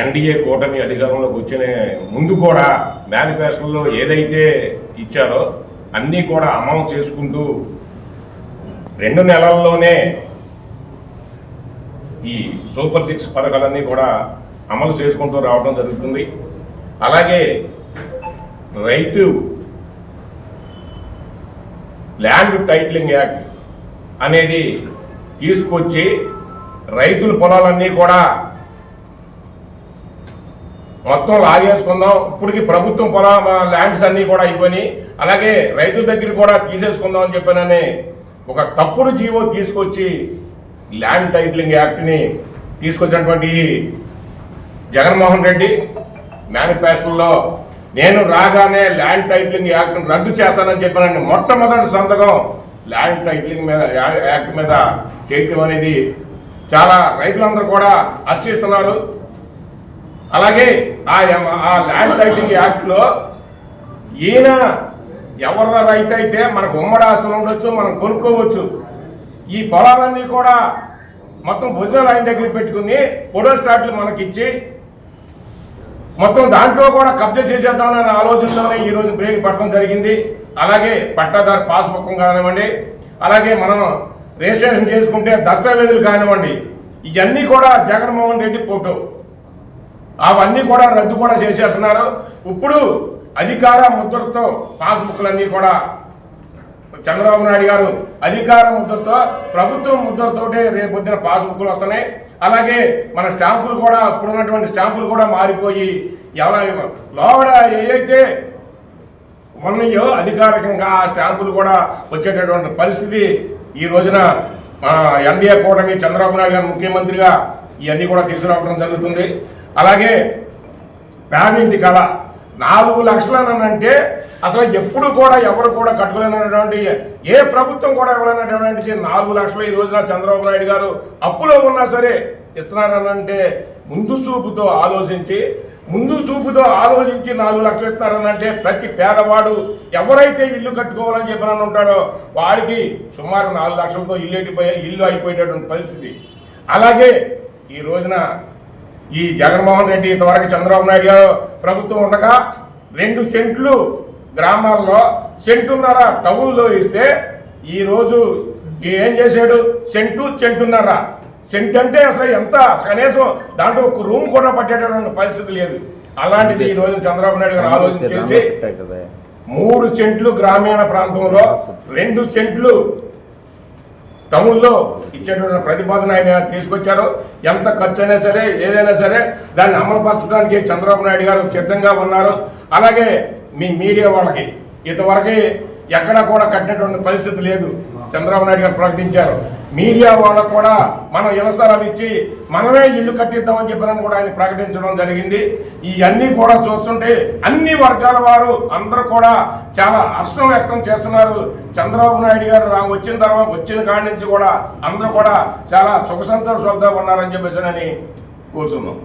NDA కూటమి అధికారంలోకి వచ్చిన ముందు కూడా మేనిఫెస్టోలో ఏదైతే ఇచ్చారో అన్నీ కూడా అమలు చేసుకుంటూ రెండు నెలల్లోనే ఈ సూపర్ సిక్స్ పథకాలన్నీ కూడా అమలు చేసుకుంటూ రావడం జరుగుతుంది. అలాగే రైతు ల్యాండ్ టైటిలింగ్ యాక్ట్ అనేది తీసుకొచ్చి రైతుల పొలాలన్నీ కూడా మొత్తం లాగేసుకుందాం. ఇప్పటికి ప్రభుత్వం పొలా ల్యాండ్స్ అన్నీ కూడా అయిపోయినాయి. అలాగే రైతుల దగ్గర కూడా తీసేసుకుందాం అని చెప్పానని ఒక తప్పుడు జీవో తీసుకొచ్చి ల్యాండ్ టైటిలింగ్ యాక్ట్ని తీసుకొచ్చినటువంటి జగన్మోహన్ రెడ్డి మేనిఫెస్టోలో నేను రాగానే ల్యాండ్ టైటిలింగ్ యాక్ట్ను రద్దు చేస్తానని చెప్పానండి మొట్టమొదటి సంతకం ల్యాండ్ టైటిలింగ్ మీద యాక్ట్ మీద చేయటం అనేది చాలా రైతులందరూ కూడా హర్షిస్తున్నారు. అలాగే ఆ ఆ ల్యాండ్ టైటిలింగ్ యాక్ట్లో ఈయన ఎవరి రైతు అయితే మనకు ఉమ్మడి ఆస్తులు ఉండొచ్చు మనం కొనుక్కోవచ్చు. ఈ పొలాలన్నీ కూడా మొత్తం భుజనాలు ఆయన దగ్గర పెట్టుకుని పొడో స్టాట్లు మనకిచ్చి మొత్తం దాంట్లో కూడా కబ్జా చేసేద్దామనే ఆలోచనలోనే ఈ రోజు బ్రేక్ పడటం జరిగింది. అలాగే పట్టాదారు పాస్బుక్ కానివ్వండి అలాగే మనం రిజిస్ట్రేషన్ చేసుకుంటే దస్తావేజులు కానివ్వండి ఇవన్నీ కూడా జగన్మోహన్ రెడ్డి ఫోటో. అవన్నీ కూడా రద్దు కూడా చేసేస్తున్నారు. ఇప్పుడు అధికార ముద్రతో పాస్బుక్లన్నీ కూడా చంద్రబాబు నాయుడు గారు అధికార ముద్రతో ప్రభుత్వం ముద్రతోటే రేపొద్దున పాస్బుక్లు వస్తున్నాయి. అలాగే మన స్టాంపులు కూడా ఇప్పుడు ఉన్నటువంటి స్టాంపులు కూడా మారిపోయి ఎలా లోపల ఏదైతే ఉన్నాయో అధికారికంగా ఆ స్టాంపులు కూడా వచ్చేటటువంటి పరిస్థితి ఈ రోజున ఎన్డీఏ కూటమి చంద్రబాబు నాయుడు గారు ముఖ్యమంత్రిగా ఇవన్నీ కూడా తీసుకురావడం జరుగుతుంది. అలాగే పేదింటి కళ. నాలుగు లక్షలనంటే అసలు ఎప్పుడు కూడా ఎవరు కూడా కట్టుకోలేనటువంటి ఏ ప్రభుత్వం కూడా ఇవ్వలేనటువంటి నాలుగు లక్షలు ఈ రోజున చంద్రబాబు నాయుడు గారు అప్పులో ఉన్నా సరే ఇస్తున్నారనంటే ముందు చూపుతో ఆలోచించి ముందు చూపుతో ఆలోచించి నాలుగు లక్షలు ఇస్తున్నారనంటే ప్రతి పేదవాడు ఎవరైతే ఇల్లు కట్టుకోవాలని చెప్పిన ఉంటాడో వాడికి సుమారు నాలుగు లక్షలతో ఇల్లు అయిపోయే ఇల్లు అయిపోయేటటువంటి పరిస్థితి. అలాగే ఈ రోజున ఈ జగన్మోహన్ రెడ్డి ఇంతవరకు చంద్రబాబు నాయుడు గారు ప్రభుత్వం ఉండగా రెండు సెంట్లు గ్రామాల్లో సెంటున్నర టౌన్లో ఇస్తే ఈ రోజు ఏం చేశాడు? సెంటు చెంటున్నర సెంట్ అంటే అసలు ఎంత? కనీసం దాంట్లో ఒక రూమ్ కూడా పట్టేటటువంటి పరిస్థితి లేదు. అలాంటిది ఈ రోజు చంద్రబాబు నాయుడు గారు ఆలోచన చేసి మూడు చెంట్లు గ్రామీణ ప్రాంతంలో రెండు చెంట్లు టౌన్లో ఇచ్చేటువంటి ప్రతిపాదన ఆయన తీసుకొచ్చారు. ఎంత ఖర్చు అయినా సరే ఏదైనా సరే దాన్ని అమలుపరచడానికి చంద్రబాబు నాయుడు గారు సిద్ధంగా ఉన్నారు. అలాగే మీ మీడియా వాళ్ళకి ఇంతవరకు ఎక్కడా కూడా కట్టినటువంటి పరిస్థితి లేదు. చంద్రబాబు నాయుడు గారు ప్రకటించారు. మీడియా వాళ్ళకు కూడా మనం ఇళ్ళ ఇచ్చి మనమే ఇల్లు కట్టిద్దామని చెప్పినని కూడా ఆయన ప్రకటించడం జరిగింది. ఇవన్నీ కూడా చూస్తుంటే అన్ని వర్గాల వారు అందరూ కూడా చాలా హర్షం వ్యక్తం చేస్తున్నారు. చంద్రబాబు నాయుడు గారు వచ్చిన తర్వాత వచ్చిన కాడి నుంచి కూడా అందరూ కూడా చాలా సుఖ సంతోషాలతో ఉన్నారని చెప్పేసి అని కోరుతున్నాం.